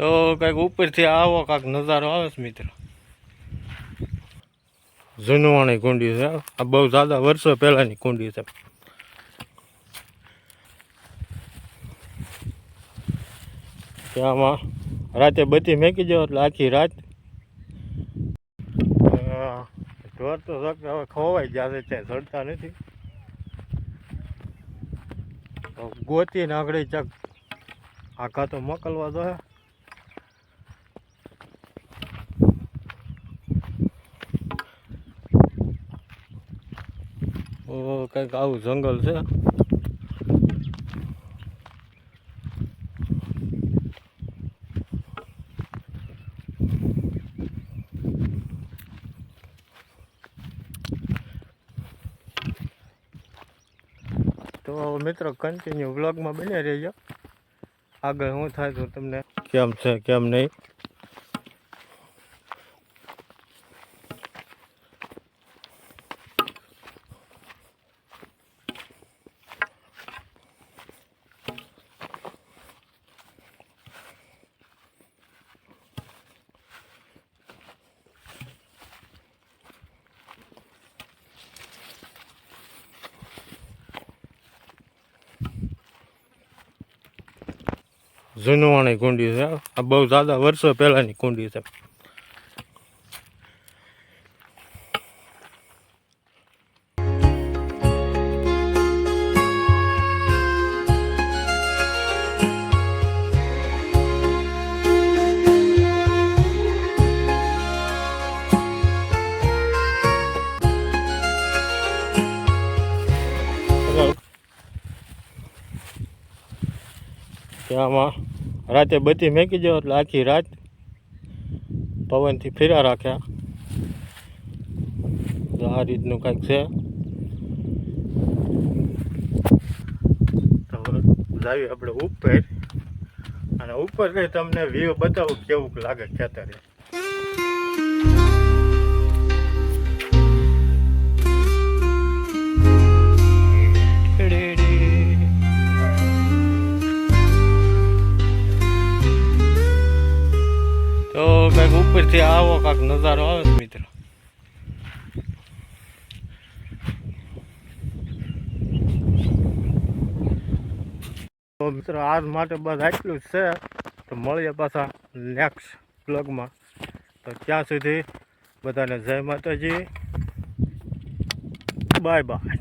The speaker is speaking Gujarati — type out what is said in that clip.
તો કંઈક ઉપરથી આવો કાંક નજારો આવે છે મિત્ર. જૂનવાણી કુંડી છે. આ બહુ દાદા વર્ષો પહેલાંની કુંડી છે. ત્યાંમાં રાતે બત્તી મેકી જાવ એટલે આખી રાત. ઢોર તો હવે ખોવાઈ જશે ત્યાં ચડતા નથી. તો ગોતીને આગળ ચક. આખા તો મોકલવા દો કંઈક આવું જંગલ છે. તો મિત્રો કન્ટિન્યુ બ્લોગમાં બને રહેજો. આગળ શું થાય તો તમને કેમ છે, કેમ નહીં? જૂનવાણી કુંડી છે. આ બહુ દાદા વર્ષો પહેલાંની કુંડી છે. ત્યાંમાં રાતે બત્તી મેકી જાવ એટલે આખી રાત પવનથી ફેરા રાખ્યા આ રીતનું કંઈક છે. જાવી આપણે ઉપર. અને ઉપર કઈ તમને વ્યૂ બતાવું કેવું લાગે ખેતરે. કંઈક ઉપરથી આવો કાંક નજારો આવે મિત્રો. તો મિત્રો, આજ માટે બસ આટલું જ છે. તો મળીએ પાછા નેક્સ્ટ બ્લોગમાં તો ત્યાં સુધી બધાને જય માતાજી. Bye bye